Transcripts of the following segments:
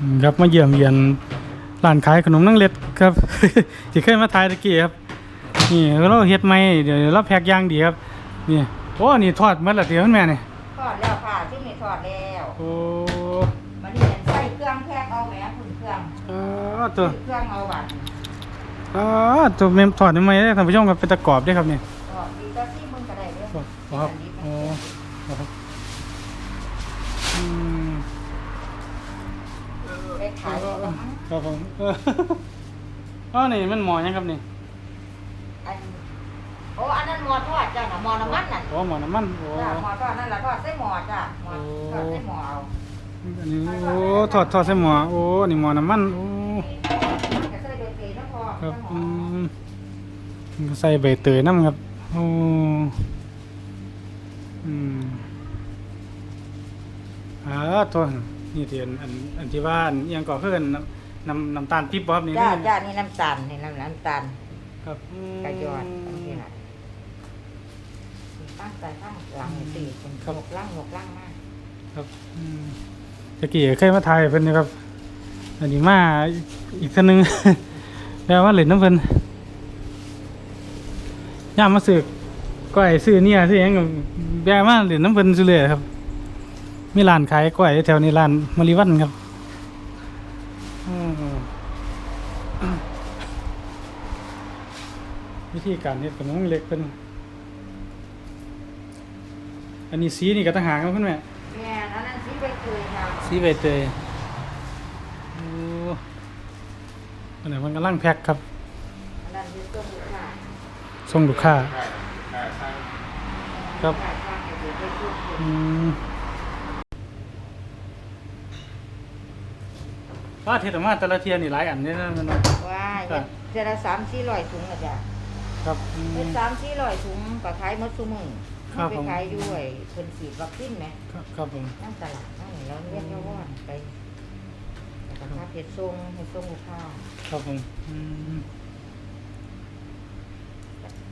อืมครับมาเยี่ยมเยียนร้านขายขนมนังเล็ดครับที่เคยมาถ่ายตะกี้ครับนี่เราเฮ็ดใหม่เดี๋ยวเราแพ็กอย่างดีครับนี่โอ้นี่ทอดหมดแล้วเดี๋ยวแม่นี่ทอดแล้วค่ะที่นี่ทอดแล้วโอ้มันนี่ใส่เครื่องแพกเอาแหมคุณเครื่องเออตัวเครื่องเอาหวานอ๋อตัวเมมถอดทำไมได้ท่านผู้ชมครับเป็นตะกรอบด้วยครับนี่ทอดดีก็ซี่มึงก็ได้เด้อ ครับผมเอออ๋อนี่มันหมอยังครับนี่อันโอ้อันนั้นหมอทอดจ้ะน่ะหมอน้ำมันน่ะโอ้หมอน้ำมันโอ้จ้ะหมอทอดนั่นแหละทอดใส่หมอจ้ะหมอทอดใส่หมอเอาอันนี้โอ้ถอดถอดใส่หมอโอ้นี่หมอน้ำมันโอ้ก็ใส่ใบเตยนะพอครับหมอือมใส่ใบเตยน้ำครับโอ้อืมอ่าตัวนี่ที่อันอันอันที่ว่าอันอิหยังก่อเพื่อนน้ำ น้ำน้ำตาลปิ๊บบ่ครับนี่จ้านี่จ้านี่น้ำตาลนี่น้ำน้ำตาลครับอืมกระยอดอันนี้น่ะตั้งใจตั้งหลังตีเป็นหกล่างหกล่างมากครับอืมตะกี้เคยมาถ่ายเพิ่นอยู่ครับ อันนี้มาอีกคนนึงแปลว่าเล่นน้ำเพิ่นย่ามมาสึกก้อยซื้อเนี่ยซื้อหยังก็แปลมาเล่นน้ำเพิ่นซื่อเลยครับ มีร้านขายก้อยแถวนี้ร้านมะลิวันครับอืม วิธีการเฮ็ดขนมเล็กเพิ่นอันนี้สีนี่ก็ต่างหากครับคุณแม่แม่อันนั้นสีใบเตยค่ะสีใบเตยโอ้อันไหนมันกำลังแพ็คครับอันนั้นคือต้มค่ะส่งลูกค้าครับค่ะค่ะเดี๋ยวไปชุบอืม ว่าเทศมาแต่ละเทียนี่หลายอันนี่นะมันว่าว้ายครับเจละสามสี่ร้อยถุงอะจ้ะครับอืม เป็นสามสี่ร้อยถุงก็ขายหมดซุมือครับไปผม ขายด้วยคนฉีดวัคซีนไหมครับครับผม นั่งตลาดนั่งแล้วเรียกว่าว่อนไปแล้วก็ค่าเผ็ดทรงให้ทรงลูกค้าครับผมอืม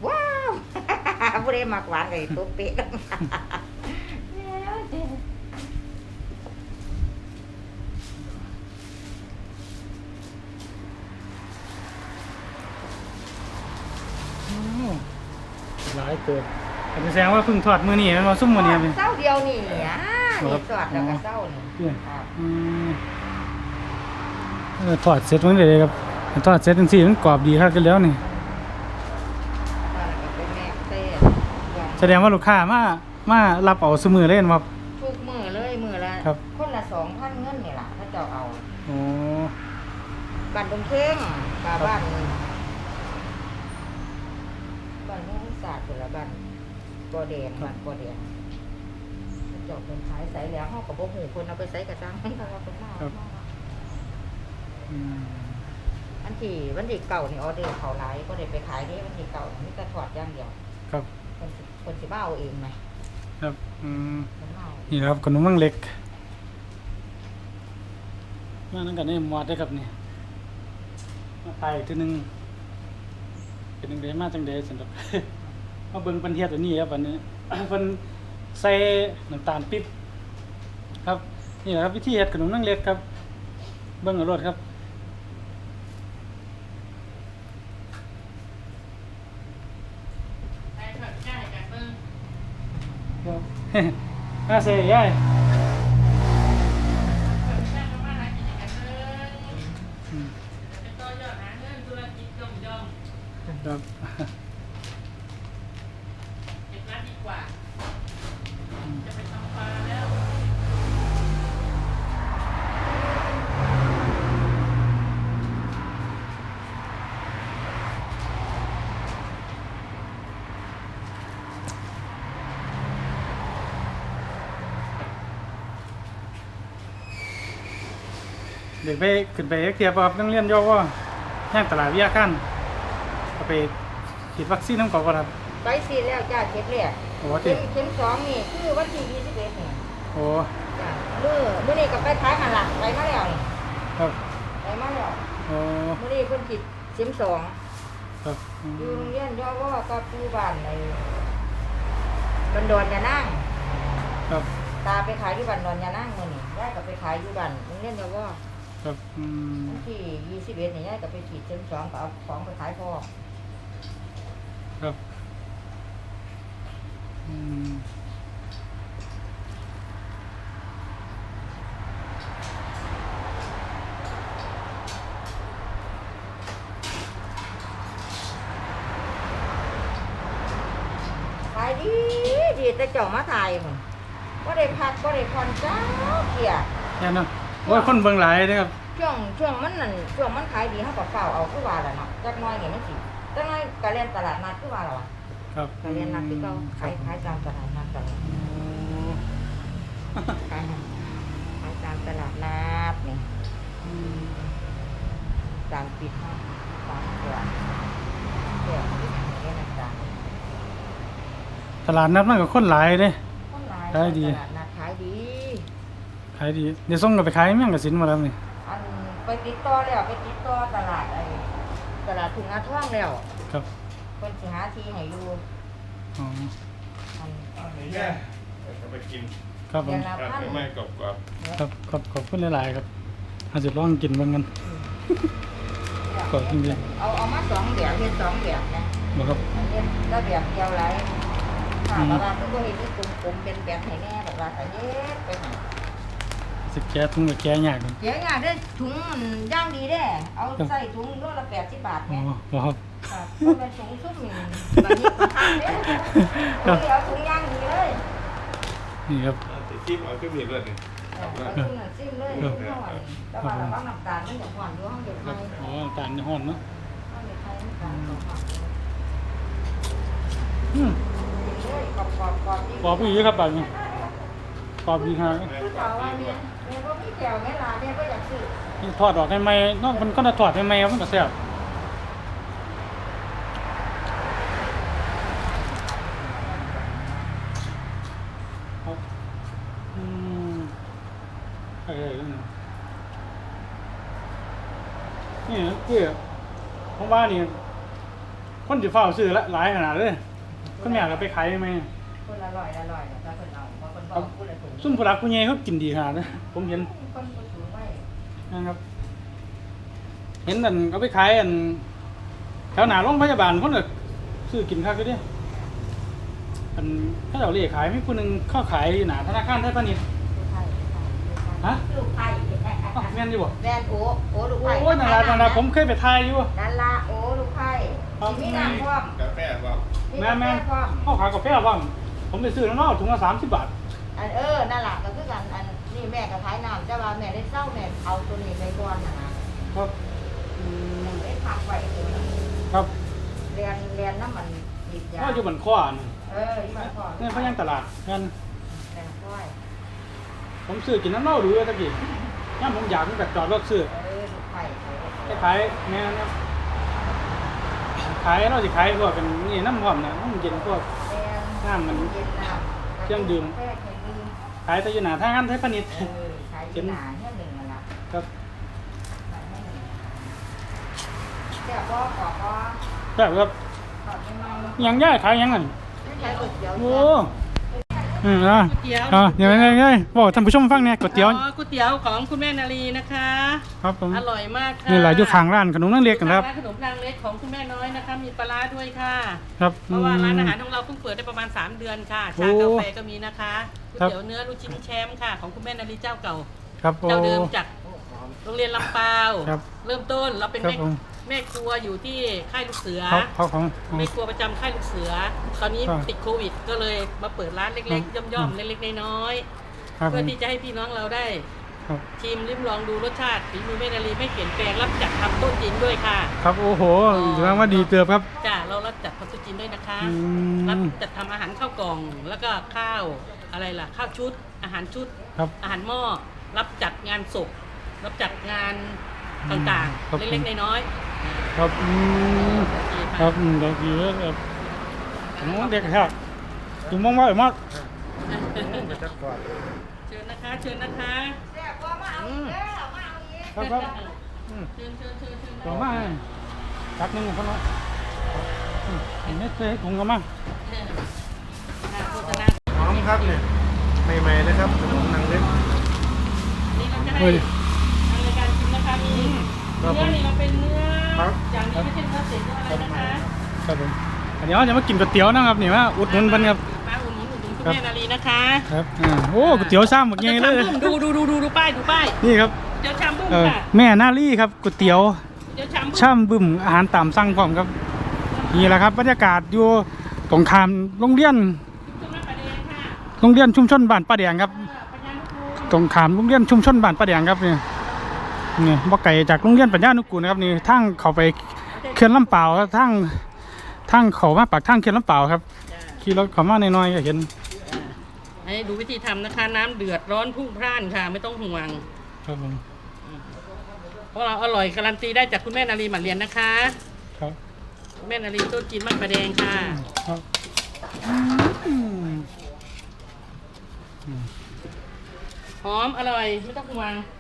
ว้าวผู้ใดมักหวานเลยตัวเป๊ะ หลายเติบอันนี้แสดงว่าเพิ่งทอดมื้อนี้แมันว่าซุ่มมื้อนี้เป็น เศร้าเดียวนี่อะครันี่บสอดแล้วก็เศร้านี่เนี่ยครับอืมเออถอดเสร็จมันเลยครับถอดเสร็จจังซี่มันกรอบดีครับกันแล้วนี่แล้วก็เป็นแม่เต้แสดงว่าลูกค้ามา มารับเอาสมือเล่นครับทุกมือเลยมือละครับคนละสองพันเงินนี่ล่ะถ้าเจ้าเอาโอ้บ้านดงเพ่งกับบ้านบ้านเมืองศาสตร์ คนละบ้านกอแดงบ้านกอแดงถ้าเจ้าเป็นขายใส่แล้วเฮาก็บ่ฮู้คนเอาไปใส่กระจังเพราะว่าเป็นมาอืมวันที่วันที่เก่านี่ออเดอร์เขาหลายก็ได้ไปขายนี่วันที่เก่านี่แต่ถอดอย่างเดียวครับ คนสิคนสิมาเอาเองไหมครับ อืม คนมาเอานี่นะครับขนมมังเล็ก มานั่งกันนี่หมอดได้ครับนี่มาไปอีกทีหนึงเป็นหนึ่งเดมาจังเดสำหรับ มาเบิ่งปันเทียตัวนี้ครับอันนี้เพิ่นใส่น้ำตาลปิ๊บครับนี่แหละครับวิธีเฮ็ดขนมมังเล็กครับ เบิ่งเอารสครับครับน่าเสียยายอืมครับ เด็กไปขึ้นไปเอ็กเทียบครับต้องเรียนย่อว่าย่างตลาดวิทยาขั้นเอาไปฉีดวัคซีนน้ำกรอกก่อนครับ ไปซีดแล้วจ้าเข็มแรกโอ้โหเข็ติมเข็มสองนี่คือวันที่ยี่สิบเอ็ดนี่โอ้จ้ามือมื่อนี้ก็ไปท้ายหันหลังไปมาแล้วนี่ครับไปมาแล้วโอ้มื่อนี้เพิ่นฉีดเข็มสองครับอือยู่มโรงเรียนย่อว่ากับผู้บ้านในบันดอนยานั่งครับตาไปขายอยู่บ้านดอนยานั่งมื่อนี้ได้ก็ไปขายอยู่บ้านโรงเรียนย่อว่า ครับอืมวันที่ยี่สิบเอ็ดนี่ยายก็ไปฉีดเข็มสองก็เอาของไปขายพ่อครับอืมขายดีดีแต่เจ้ามาถ่ายผมก็ได้พักก็ได้ผ่อนจ้าเกียแค่นั้น โอ้ยคนเบิ่งหลายเด้อครับช่วงช่วงมันนั่นช่วงมันขายดีเขาก็เฝ้าเอาคือว่าแหละเนาะจักหน้อยเนี่ยมันสิจักหน้อยก็เล่นตลาดนัดคือว่าแหละวะครับก็เล่นนัดคือเขาขายขายตามตลาดนัดตลอดขายขายตามตลาดนัดนี่อืมตามปิดห้างตามเกลือเกลือที่ไหนเนี่ยนะจ๊ะตลาดนัดมันก็คนหลายเด้คนหลาย ขายดี ตลาดนัดขายดี ขายดีเดี๋ยวส่งก็ไปขายแม่งกสินมาแล้วนี่อันไปติดต่อแล้วไปติดต่อตลาดไอ้ตลาดถุงอาท่องแล้วครับเพิ่นสิหาที่ให้อยู่อ๋ออันอันนี้แม่จะไปกินครับผเดือมนละครับพันไม่กรอบกรอบครับขอบขอบคุณหลายๆครับอาจจะลองกินเบิ่งกัน ขอบคุณครับ เอาเอามาสองแบบเฮ็ดสองแบบนะบ่ครับอันเฮ็ดแล้วแบบเดียวไรถ้าอืมบางร้านก็บ่เฮ็ดที่กลมๆเป็นแบบให้แน่แบบว่าก็เฮ็ดไปให้ สิแก้ทุงก็แก้ยากกันเดี๋ยวงานได้ถุงมันย่างดีเด้ เอาใส่ถุงโลละ80บาทอ๋อเนี่ยบ่ครับ ครับเพราะมันถุงซุ่มนี่บางทีก็ทานเด้ถุงเดียวถุงย่างดีเลยนี่ครับติดที่เอาขึ้นมีด้วยนี่เอาถุงน่ะซิมเลยถุงเท่าไหร่แต่ว่าระวังน้ำตาลมันจะหวานด้วยห้องเด็กคไทรับยอ๋อน้ำตาลในห้อนเนาะห้องเด็กไทยน้ำตาลสองหวานอืมกินเลยกรอบกรอบกรอบดีกรอบอีกครับบาดนี้กรอบดีครับแม่คือ กรอถาบมว่าดีเมีด้วยยเมียก็พี่แก้วแม่ลาเมียก็อยากซื้อนี่ทอดออกให้ไหมนอกมันก็จะทอดให้ไหมครับมันก็แซ่บครับอืมเออนี่คือผมว่านี่คนจะเฝ้าซื้อละหลายขนาดเลยคนอยากเอาไปขายไหมคนอร่อยอร่อยนะถ้าคนเอาบาง คนบอกพูดอะไรถูกซุ่มผู้รักผู้ใหญ่เขากินดีขนาดเลยผมเห็นคนคนสูงไว้นะครับ เห็นอันเอาไปขายอันแถวหนาโรงพยาบาลคนก็ซื้อกินข้าวก็ได้อันถ้าเราเรียกขายไม่คนหนึ่งเข้าขายหนาธนาคารไทยพาณิชย์ลูกไผ่ฮะลูกไผ่อ้าวแม่นอยู่บ่แบนโอ้โอ้ลูกไผ่โอ้ยนั่นละนั่นละผมเคยไปทายอยู่นั่นละโอ้ลูกไผ่มีน้ำพร้อมกาแฟว่าแม่แม่พร้อมเข้าขายกาแฟบ้างผมไปซื้อแล้วเนาะถุงละสามสิบบาท อันเออนั่นแหละก็คือกันอันนี่แม่ก็ขายน้ำแต่ว่าแม่ได้เศร้าแม่เอาตัวนี้ไปก่อนนะนะครับอืมได้พักไว้ตัวนี้ครับเรียนเรียนน้ำมันหยิบยาก็อยู่บนข้อนี่เออที่มันพอนี่เขายังตลาดกันแม่ค่อยผมซื้อกินน้ำเหล้าดูเลยตะกี้ย่ามผมอยากผมแบบจอดรถซื้อเออลูกไผ่เขาไปขายแม่นะขายเราสิขายพวกเป็นนี่น้ำหอมนะน้ำเย็นพวกเรียนน้ำมัน เย็นน้ำเครื่องดื่ม กาแฟเครื่องดื่ม ขายแต่อยู่หนาทางกันไทยพาณิชย์เออขายที่หนาเนี่ยหนึ่งนั่นละครับขายให้หนึ่งแต่ก็ขอก็แบบครับขอไม่ไม่ยังย่ายขายยังไงไม่ใช่ก๋วยเตี๋ยวโอ้ อืมอะก๋วยเตี๋ยว อะเดี๋ยวไงไงบอกท่านผู้ชมฟังเนี่ยก๋วยเตี๋ยว อ๋อก๋วยเตี๋ยวของคุณแม่นาลีนะคะ ครับผม อร่อยมากค่ะนี่แหละอยู่ข้างร้านขนมนั่งเรียกกันครับ ร้านขนมนางเล็กของคุณแม่น้อยนะคะ มีปลาร้าด้วยค่ะ ครับเพราะว่าร้านอาหารของเราเพิ่งเปิดได้ประมาณ 3 เดือนค่ะ ชากาแฟก็มีนะคะก๋วยครับ เตี๋ยวเนื้อลูกชิ้นแชมป์ค่ะ ของคุณแม่นาลีเจ้าเก่า ครับโอ้ เจ้าเดิมจากโรงเรียนลำปาวครับ เริ่มต้นเราเป็นครับแม่ผมแม่ครัวอยู่ที่ค่ายลูกเสือ เขาเขาของ แม่ครัวประจำค่ายลูกเสือ ตอนนี้ครับติดโควิด ก็เลยมาเปิดร้านเล็กครัๆบย่อมๆเล็กๆน้อยครับๆผเพื่อมที่จะให้พี่น้องเราได้ ครับชิมริมลองดูรสชาติฝีมือแม่นาลีไม่เปลี่ยนแปลงรับจัดทำโต๊ะจีนด้วยค่ะ ครับโอ้โหถือว่าดีเติบครับ จ้าเรารับจัดทำโต๊ะจีนด้วยนะคะ อืรับมจัดทำอาหารข้าวกล่องแล้วก็ข้าวอะไรล่ะ ข้าวชุด อาหารชุด ครับ อาหารหม้อรับจัดงานศพ รับจัดงานต่างครับ ๆ เล็กๆน้อยครับอืมๆโอเคคค่ะรับอืมเดี๋ยวดีแล้วครับน้องเด็กครับจุ่มมองว่าไอ้มอดเชิญนะคะ เชิญนะคะแซ่บก็มาเอาอีกแล้วมาเอาอีกครับครับอืมเชิญเชิญเชิญเชิญต่อมาตักหนึ่งคนละอืมอันนี้เคยถุงกันมาเชิญค่ะโฆษณาหอมครับเนี่ยใหม่ๆเลยครับขนมนางเล็กนี่เราจะให้เฮ้ย ทางรายการชิมน้ ครับผเนื้อม นี่เราเป็นเนื้อครับ อย่างนี้ไม่ใช่เนื้อเศษเนื้ออะไรนะคะครับผมอันนี้เราจะมากินก๋วยเตี๋ยวนะครับนี่ว่าอุดหนุนเพิ่นครับ มาอุดหนุนอุดหนุนคุณครับ แม่นาลีนะคะครับอ่าโอ้ก๋วยเตี๋ยวซ้ำแบบใหญ่เลยดูดูดูดูดูป้ายดูป้ายนี่ครับเดี๋ยวชามบึ้มเออค่ะแม่นาลี่ครับก๋วยเตี๋ยวเดี๋ยวชามบึ้มช่ำบึ้มอาหารตามสั่งพร้อมครับนี่แหละครับบรรยากาศอยู่ตรงข้ามโรงเรียนจุ่มน้ำปลาแดงค่ะโรงเรียนชุมชนบ้านป้าแดงครับ เออปัญญานุกูลตรงข้ามโรงเรียนชุมชนบ้านป้าแดงครับนี่ นี่บ่ไกลจากโรงเรียนปัญญานุกูลนะครับนี่ทางเข้าไปเขื่อนลำเปล่าวทางทางเขามาปากทางเขื่อนลำเปล่าวครับจ้ะขี่รถเข้ามาหน่อยๆก็เห็นให้ดูวิธีทำนะคะ น้ำเดือดร้อนพุ่งพล่านค่ะ ไม่ต้องห่วงครับผมเพราะเราอร่อยการันตีได้จากคุณแม่นาลีหมันเรียนนะคะ ครับคุณแม่นาลีต้นจีนมันปลาแดงค่ะครับอืมหอมอร่อยไม่ต้องห่วงรส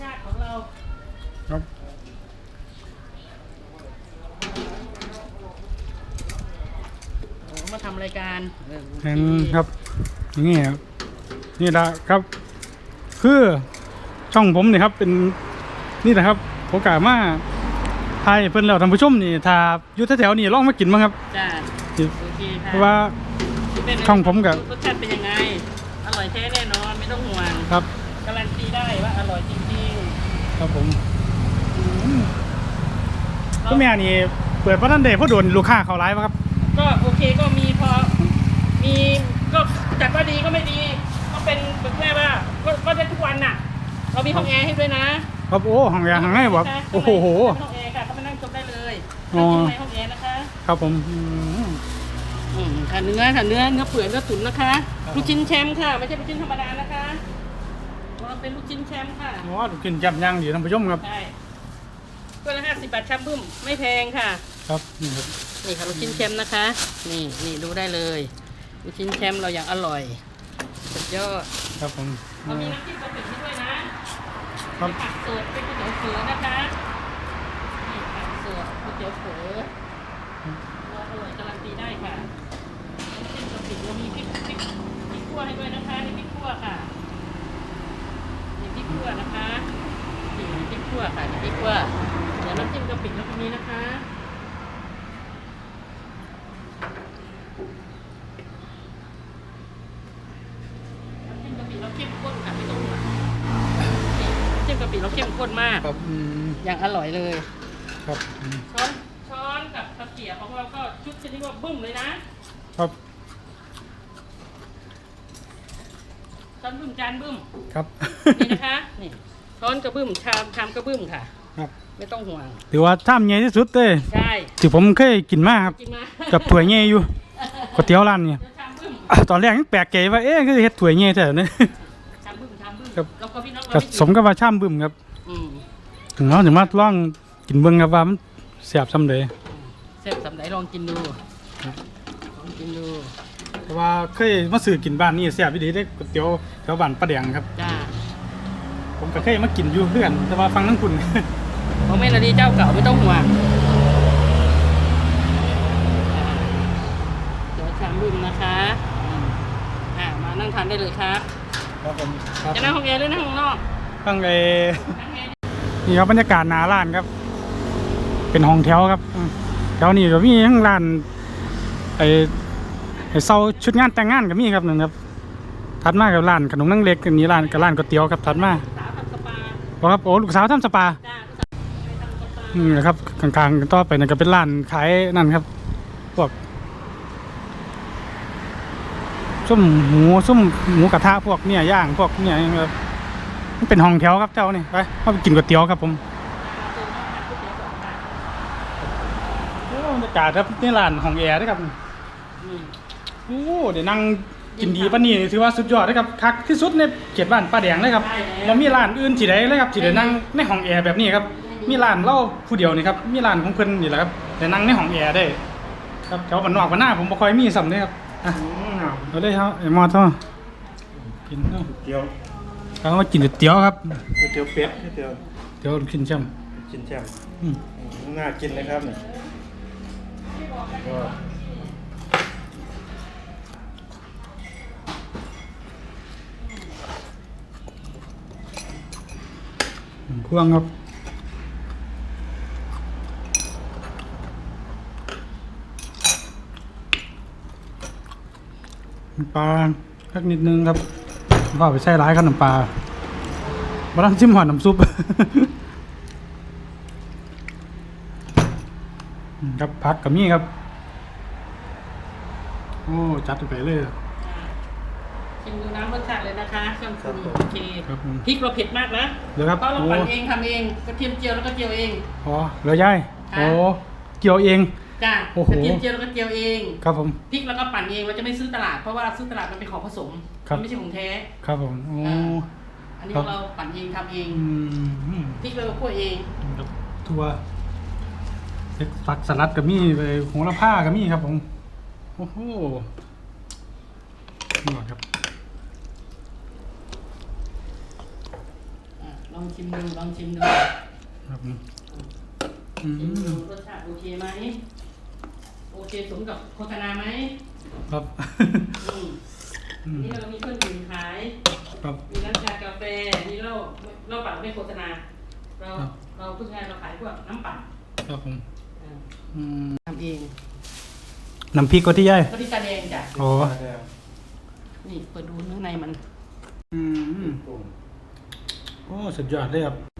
ชาติของเราครับโอ้มาทำรายการออเห็นครับนี่ครับนี่แหละครับ คือช่องผมนี่ครับเป็นนี่นะครับโอกาสมาไทยเพิ่นแล้วท่านผู้ชมนี่ถ้าอยู่แถวๆนี่ลองมากินบ้างครับจ้านี่โอเคค่ะเพราะว่าคุณแนาลีช่องผมกับ รสชาติเป็นยังไง อร่อยแท้แน่นอนไม่ต้องห่วง ครับ การันตีได้ว่าอร่อยจริงครับผมๆก็แม่นี่เปิดประทันเดย์เพราะโดนลูกค้าเขาไลฟ์ครับ ก็โอเคก็มีพอ มีก็จัดว่าดีก็ไม่ดี ก็เป็นแบบแม่ว่าก็ก็ได้ทุกวันน่ะ เรามีห้องแอร์ให้ด้วยนะครับโอ้ห้องแอร์ห้องไหนบอกค่ะโอ้โหห้องแอร์ค่ะเขาไปนั่งชมได้เลยอ๋อนั่งชมในห้องแอร์นะคะครับผมอืมอืมค่ะเนื้อค่ะเนื้อเนื้อเปื่อยเนื้อตุ๋นนะคะครับลูกชิ้นแชมป์ค่ะ ไม่ใช่ลูกชิ้นธรรมดานะคะ เราเป็นลูกชิ้นแชมป์ค่ะอ๋อกินจับย่างดีท่านผู้ชมครับใช่ตัวละห้าสิบบาทชามบึ้มไม่แพงค่ะ ครับนี่ครับนี่ค่ะลูกชิ้นแชมป์นะคะ นี่นี่ดูได้เลยลูกชิ้นแชมป์เราอย่างอร่อยสุดยอดครับผมเรามีน้ำจิ้มกะปิให้ด้วยนะครับผักสดเป็นก๋วยเตี๋ยวเสือนะคะนี่ผักสดก๋วยเตี๋ยวเสือเราอร่อยการันตีได้ค่ะน้ำจิ้มกะปิเรามีพริกพริกพริกขั่วให้ด้วยนะคะนี่พริกขั่วค่ะนี่พริกขั่วนะคะนี่ พริกขั่วค่ะนี่พริกขั่วเดี๋ยวน้ำจิ้มกะปิเราก็มีนะคะน้ำจิ้มกะปิเราเข้มข้นค่ะไม่ต้องห่วงน้ำจิ้มกะปิเราเข้มข้นมาก ครับอืมอย่างอร่อยเลย ครับอืมช้อนช้อนกับตะเกียบของเราก็ชุดชนิดว่าบึ้มเลยนะครับช้อนบึ้มจานบึ้มครับ นี่นะคะนี่ ช้อนกระบึ้มชามชามกระบึ้มค่ะ ครับ ไม่ต้องห่วง ถือว่าท่ามใหญ่ที่สุดเลยใช่ที่ผมเคยกินมาครับ กินมากับถ้วยใหญ่อยู่ก๋วยเตี๋ยวร้านนี่เดี๋ยวชามบึ้มอะตอนแรกยังแปลกใจว่าเอ๊ะคือเฮ็ดถ้วยใหญ่แท้เนี่ย ชามบึ้มชามบึ้มครับ แล้วก็พี่น้องเราก็ไม่กินสมกับว่าช่ำบึ้มครับอืมถึงเราจะมาลองกินเบิ่งครับว่ามันแซ่บส่ำใดเสร็จสำไหนลองกินดูลองกินดูแต่ว่าเคยมาซื้อกินบ้านนี่แซ่บอีหลีเด้ก๋วยเตี๋ยวแถวบ้านป้าแดงครับ จ้า ผมก็เคยมากินอยู่เพื่อน แต่ว่าฟังทั้งคุณของแม่นาดีเจ้าเก่าไม่ต้องห่วงเดี๋ยวชามบึ้มนะคะอืมอ่ามานั่งทานได้เลยครับครับผมครับจะนั่งห้องแอร์หรือนั่งห้องนอกตั้งไอ้นั่งแอร์นี่ครับบรรยากาศหน้าร้านครับ เป็นห้องแถวครับอืมแถวนี้ก็มีทั้งร้านไอ้ไอ้เซาชุดงานแต่งงานก็มีครับนั่นครับถัดมากับร้านขนมนั่งเล็กอันนี้ร้านกับร้านก๋วยเตี๋ยวครับถัดมา ครับโอ้ลูกสาวทำสปาจ้าลูกสปาอืมนะครับกลางๆกันต่อไปนั่นก็เป็นร้านขายนั่นครับพวกส้มหมูส้มหมูกระทะพวกเนี่ยย่างพวกเนี่ยครับมันเป็นห้องแถวครับเจ้านี่ไปเข้าไปกินก๋วยเตี๋ยวครับผมโอ้บรรยากาศครับนี่ร้านห้องแอร์นะครับโอ้เดี๋ยวนั่ง กินดีปะนี่ถือว่าสุดยอดนะครับคักที่สุดในเขตบ้านป้าแดงเลยครับได้แล้วมันมีร้านอื่นที่ใดเลยครับที่ได้นั่งในห้องแอร์แบบนี้ครับมีร้านเหล้าผู้เดียวนี่ครับมีร้านของเพิ่นนี่แหละครับได้นั่งในห้องแอร์ได้ ครับแถวบ้านนอกบ้านหน้าผมบ่ค่อยมีซ้ำเลยครับอะเอาเลยครับไอ้มอดเท่ากินเนาะเกี๊ยวเอามากินก๋วยเตี๋ยวครับก๋วยเตี๋ยวเป็ดก๋วยเตี๋ยวเดี๋ยวกินช่กินแจ่มำอืมน่ากินนะครับเนี่ย เครื่องครับปลาสักนิดนึงครับก็ไปใช้ร้ายขนมปลามาลังชิมหอดน้ำซุปครับพักกับนี่ครับ โอ้ จัดไปเลย ชิมดูน้ำรสชาติเลยนะคะเครื่องปรุงครับผมโอเคครับผมพริกเราเผ็ดมากนะเดี๋ยวครับเพราะเราโอ้ปั่นเองทำเองกระเทียมเจียวแล้วก็เจียวเอง อ๋อเหลือย่ายค่ะ โอ้เกี่ยวเอง จ้าโอ้โห กระเทียมเจียวแล้วก็เจียวเองครับผม พริกแล้วก็ปั่นเองเราจะไม่ซื้อตลาดเพราะว่าซื้อตลาดมันเป็นของผสมครับ มันไม่ใช่ของแท้ ครับผมโอ้ อ่า อันนี้ครับ เราปั่นเองทำเองอืมพริกเราก็คั่วเองครับทัวเล็กฟักสลัดกับมี่ไปโหระพากับมี่ครับผมโอ้โหนี่ก่อนครับ อะลองชิมดูลองชิมดูครับผมอืชิมดูมรสชาติโอเคไหมโอเคสมกับโฆษณาไหมครับอืมอืมนี่เรามีเครื่องดื่มขาย ครับ มีร้านชากาแฟมีเหล้าเหล้าปั่นไม่โฆษณา เราครับ เราผู้ชายเราขายพวกน้ำปั่นครับผมอ่าอืมทำเองน้ำพริกก็ที่ย่ายก็ที่ตาแดงจ้ะ โอ้ นี่เปิดดูข้างในมัน อืม โอ้สุดยอดเลยครับ